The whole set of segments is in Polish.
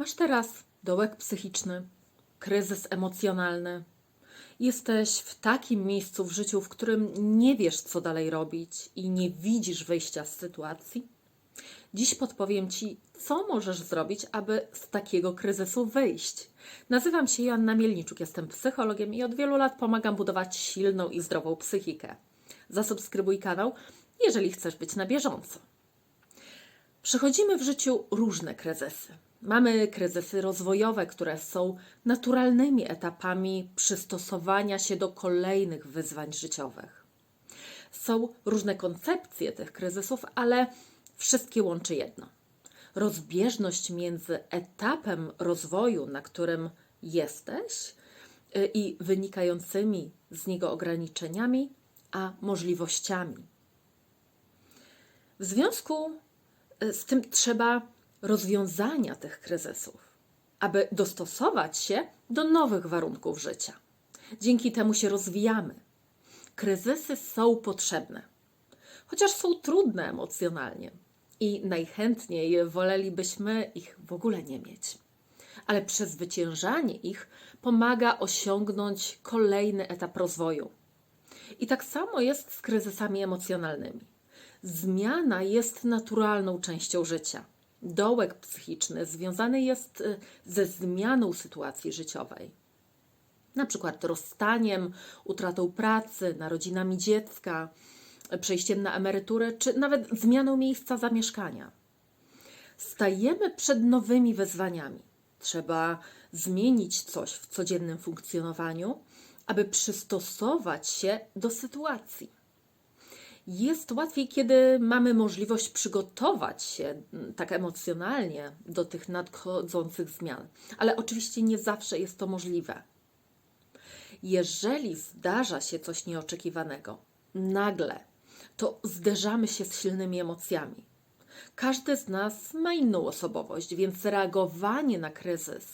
Masz teraz dołek psychiczny, kryzys emocjonalny. Jesteś w takim miejscu w życiu, w którym nie wiesz, co dalej robić i nie widzisz wyjścia z sytuacji. Dziś podpowiem Ci, co możesz zrobić, aby z takiego kryzysu wyjść. Nazywam się Joanna Mielniczuk, jestem psychologiem i od wielu lat pomagam budować silną i zdrową psychikę. Zasubskrybuj kanał, jeżeli chcesz być na bieżąco. Przechodzimy w życiu różne kryzysy. Mamy kryzysy rozwojowe, które są naturalnymi etapami przystosowania się do kolejnych wyzwań życiowych. Są różne koncepcje tych kryzysów, ale wszystkie łączy jedno. Rozbieżność między etapem rozwoju, na którym jesteś, y, i wynikającymi z niego ograniczeniami, a możliwościami. W związku y, z tym trzeba rozwiązania tych kryzysów, aby dostosować się do nowych warunków życia. Dzięki temu się rozwijamy. Kryzysy są potrzebne, chociaż są trudne emocjonalnie i najchętniej wolelibyśmy ich w ogóle nie mieć. Ale przezwyciężanie ich pomaga osiągnąć kolejny etap rozwoju. I tak samo jest z kryzysami emocjonalnymi. Zmiana jest naturalną częścią życia. Dołek psychiczny związany jest y, ze zmianą sytuacji życiowej. Na przykład rozstaniem, utratą pracy, narodzinami dziecka, przejściem na emeryturę, czy nawet zmianą miejsca zamieszkania. Stajemy przed nowymi wyzwaniami. Trzeba zmienić coś w codziennym funkcjonowaniu, aby przystosować się do sytuacji. Jest łatwiej, kiedy mamy możliwość przygotować się mm, tak emocjonalnie do tych nadchodzących zmian, ale oczywiście nie zawsze jest to możliwe. Jeżeli zdarza się coś nieoczekiwanego, nagle, to zderzamy się z silnymi emocjami. Każdy z nas ma inną osobowość, więc reagowanie na kryzys,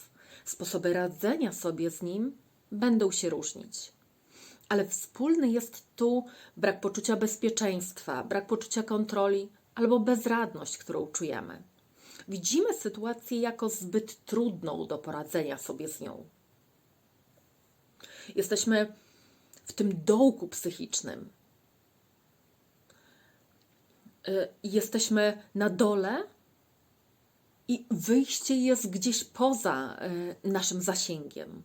sposoby radzenia sobie z nim będą się różnić. Ale wspólny jest tu brak poczucia bezpieczeństwa, brak poczucia kontroli albo bezradność, którą czujemy. Widzimy sytuację jako zbyt trudną do poradzenia sobie z nią. Jesteśmy w tym dołku psychicznym. Y, Jesteśmy na dole i wyjście jest gdzieś poza y, naszym zasięgiem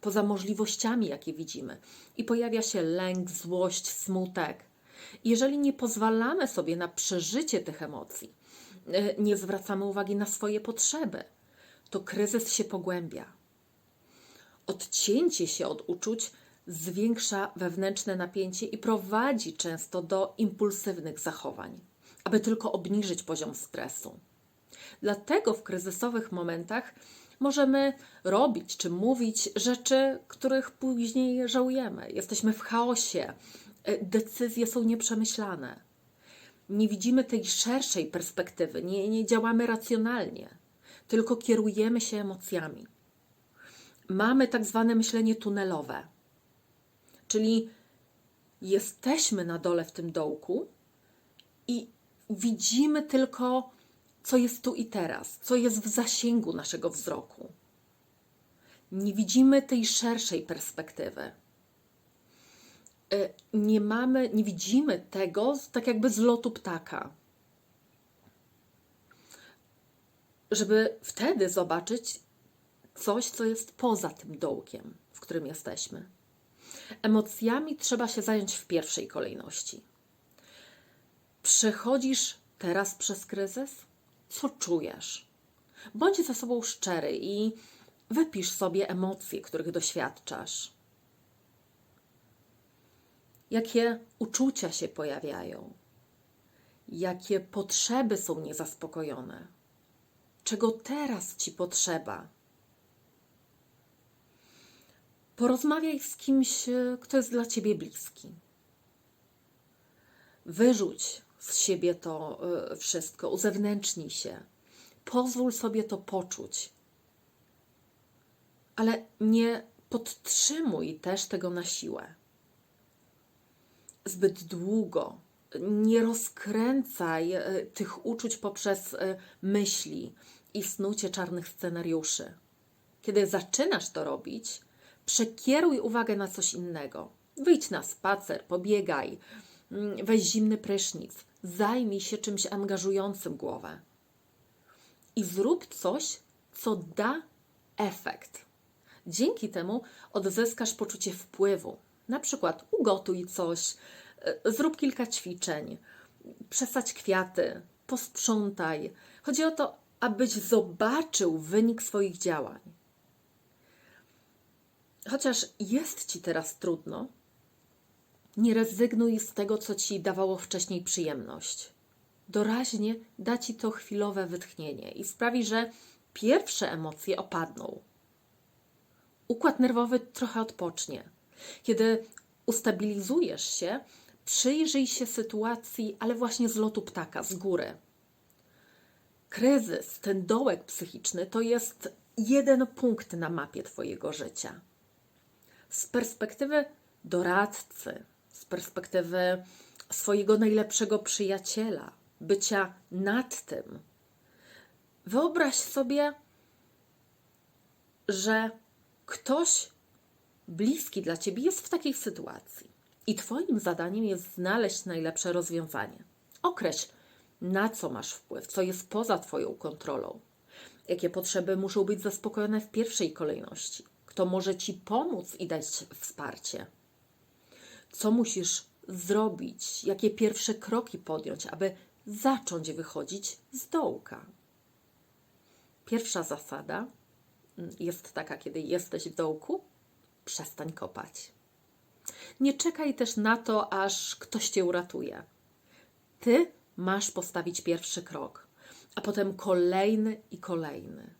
poza możliwościami, jakie widzimy. I pojawia się lęk, złość, smutek. Jeżeli nie pozwalamy sobie na przeżycie tych emocji, e, nie zwracamy uwagi na swoje potrzeby, to kryzys się pogłębia. Odcięcie się od uczuć zwiększa wewnętrzne napięcie i prowadzi często do impulsywnych zachowań, aby tylko obniżyć poziom stresu. Dlatego w kryzysowych momentach możemy robić czy mówić rzeczy, których później żałujemy. Jesteśmy w chaosie, e, decyzje są nieprzemyślane. Nie widzimy tej szerszej perspektywy, nie, nie działamy racjonalnie, tylko kierujemy się emocjami. Mamy tak zwane myślenie tunelowe, czyli jesteśmy na dole w tym dołku i widzimy tylko co jest tu i teraz, co jest w zasięgu naszego wzroku. Nie widzimy tej szerszej perspektywy. E, nie mamy, nie widzimy tego tak jakby z lotu ptaka. Żeby wtedy zobaczyć coś, co jest poza tym dołkiem, w którym jesteśmy. Emocjami trzeba się zająć w pierwszej kolejności. Przechodzisz teraz przez kryzys? Co czujesz. Bądź ze sobą szczery i wypisz sobie emocje, których doświadczasz. Jakie uczucia się pojawiają, jakie potrzeby są niezaspokojone, czego teraz ci potrzeba. Porozmawiaj z kimś, kto jest dla ciebie bliski. Wyrzuć z siebie to y, wszystko, uzewnętrznij się. Pozwól sobie to poczuć. Ale nie podtrzymuj też tego na siłę. Zbyt długo nie rozkręcaj y, tych uczuć poprzez y, myśli, i snucie czarnych scenariuszy. Kiedy zaczynasz to robić, przekieruj uwagę na coś innego. Wyjdź na spacer, pobiegaj, mm, weź zimny prysznic, zajmij się czymś angażującym głowę. I zrób coś, co da efekt. Dzięki temu odzyskasz poczucie wpływu. Na przykład ugotuj coś, y, zrób kilka ćwiczeń, przesadź kwiaty, posprzątaj. Chodzi o to, abyś zobaczył wynik swoich działań. Chociaż jest ci teraz trudno, nie rezygnuj z tego, co ci dawało wcześniej przyjemność. Doraźnie da ci to chwilowe wytchnienie i sprawi, że pierwsze emocje opadną. Układ nerwowy trochę odpocznie. Kiedy ustabilizujesz się, przyjrzyj się sytuacji, ale właśnie z lotu ptaka, z góry. Kryzys, ten dołek psychiczny, to jest jeden punkt na mapie Twojego życia. Z perspektywy doradcy, perspektywy swojego najlepszego przyjaciela, bycia nad tym, wyobraź sobie, że ktoś bliski dla ciebie jest w takiej sytuacji i Twoim zadaniem jest znaleźć najlepsze rozwiązanie. Określ, na co masz wpływ, co jest poza Twoją kontrolą, jakie potrzeby muszą być zaspokojone w pierwszej kolejności, kto może Ci pomóc i dać wsparcie, co musisz zrobić, jakie pierwsze kroki podjąć, aby zacząć wychodzić z dołka. Pierwsza zasada mm, jest taka, kiedy jesteś w dołku, przestań kopać. Nie czekaj też na to, aż ktoś cię uratuje. Ty masz postawić pierwszy krok, a potem kolejny i kolejny.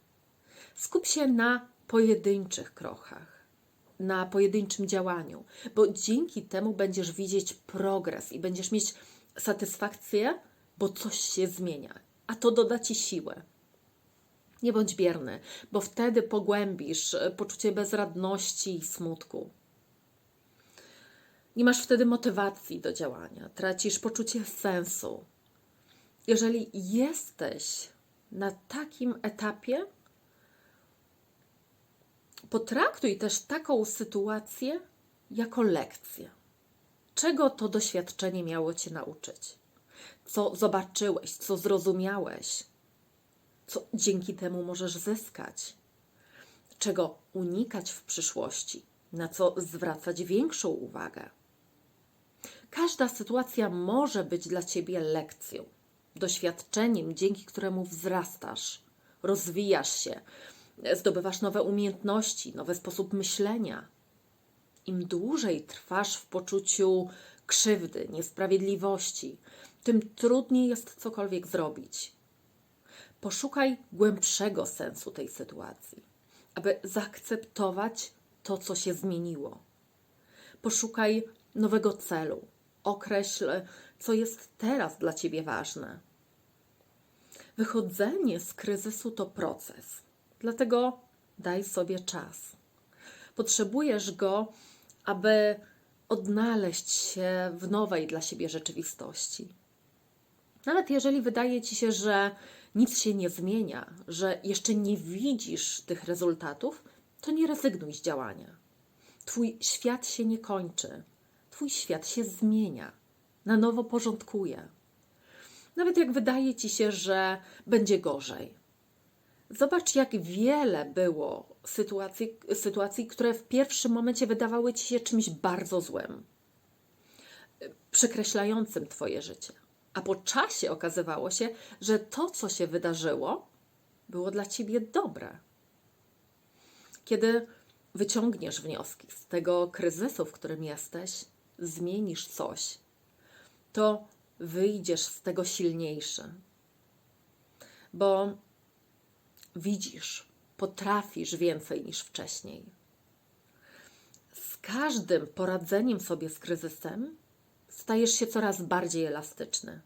Skup się na pojedynczych krokach, na pojedynczym działaniu, bo dzięki temu będziesz widzieć progres i będziesz mieć satysfakcję, bo coś się zmienia, a to doda ci siłę. Nie bądź bierny, bo wtedy pogłębisz poczucie bezradności i smutku. Nie masz wtedy motywacji do działania, tracisz poczucie sensu. Jeżeli jesteś na takim etapie, potraktuj też taką sytuację jako lekcję. Czego to doświadczenie miało cię nauczyć? Co zobaczyłeś, co zrozumiałeś? Co dzięki temu możesz zyskać? Czego unikać w przyszłości? Na co zwracać większą uwagę? Każda sytuacja może być dla ciebie lekcją, doświadczeniem, dzięki któremu wzrastasz, rozwijasz się, zdobywasz nowe umiejętności, nowy sposób myślenia. Im dłużej trwasz w poczuciu krzywdy, niesprawiedliwości, tym trudniej jest cokolwiek zrobić. Poszukaj głębszego sensu tej sytuacji, aby zaakceptować to, co się zmieniło. Poszukaj nowego celu, określ, co jest teraz dla ciebie ważne. Wychodzenie z kryzysu to proces, dlatego daj sobie czas. Potrzebujesz go, aby odnaleźć się w nowej dla siebie rzeczywistości. Nawet jeżeli wydaje ci się, że nic się nie zmienia, że jeszcze nie widzisz tych rezultatów, to nie rezygnuj z działania. Twój świat się nie kończy. Twój świat się zmienia, na nowo porządkuje. Nawet jak wydaje ci się, że będzie gorzej. Zobacz, jak wiele było sytuacji, sytuacji, które w pierwszym momencie wydawały ci się czymś bardzo złym, przekreślającym Twoje życie. A po czasie okazywało się, że to, co się wydarzyło, było dla ciebie dobre. Kiedy wyciągniesz wnioski z tego kryzysu, w którym jesteś, zmienisz coś, to wyjdziesz z tego silniejszy. Bo widzisz, potrafisz więcej niż wcześniej. Z każdym poradzeniem sobie z kryzysem stajesz się coraz bardziej elastyczny.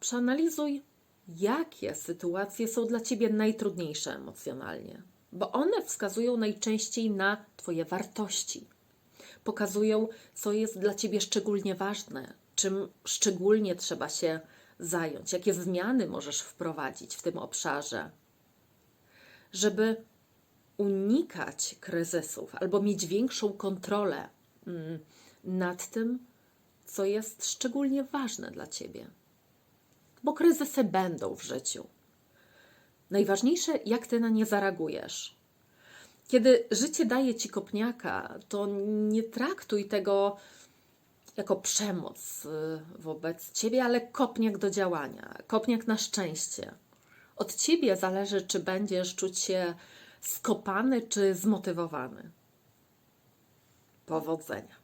Przeanalizuj, jakie sytuacje są dla ciebie najtrudniejsze emocjonalnie, bo one wskazują najczęściej na Twoje wartości. Pokazują, co jest dla ciebie szczególnie ważne, czym szczególnie trzeba się zająć, jakie zmiany możesz wprowadzić w tym obszarze, żeby unikać kryzysów albo mieć większą kontrolę mm, nad tym, co jest szczególnie ważne dla ciebie. Bo kryzysy będą w życiu. Najważniejsze, jak ty na nie zareagujesz. Kiedy życie daje ci kopniaka, to nie traktuj tego jako przemoc y, wobec ciebie, ale kopniak do działania, kopniak na szczęście. Od ciebie zależy, czy będziesz czuć się skopany, czy zmotywowany. Powodzenia.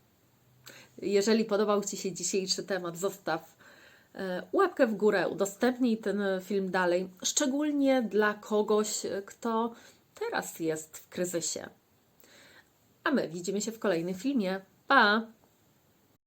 Jeżeli podobał Ci się dzisiejszy temat, zostaw e, łapkę w górę, udostępnij ten film dalej, szczególnie dla kogoś, kto teraz jest w kryzysie. A my widzimy się w kolejnym filmie. Pa!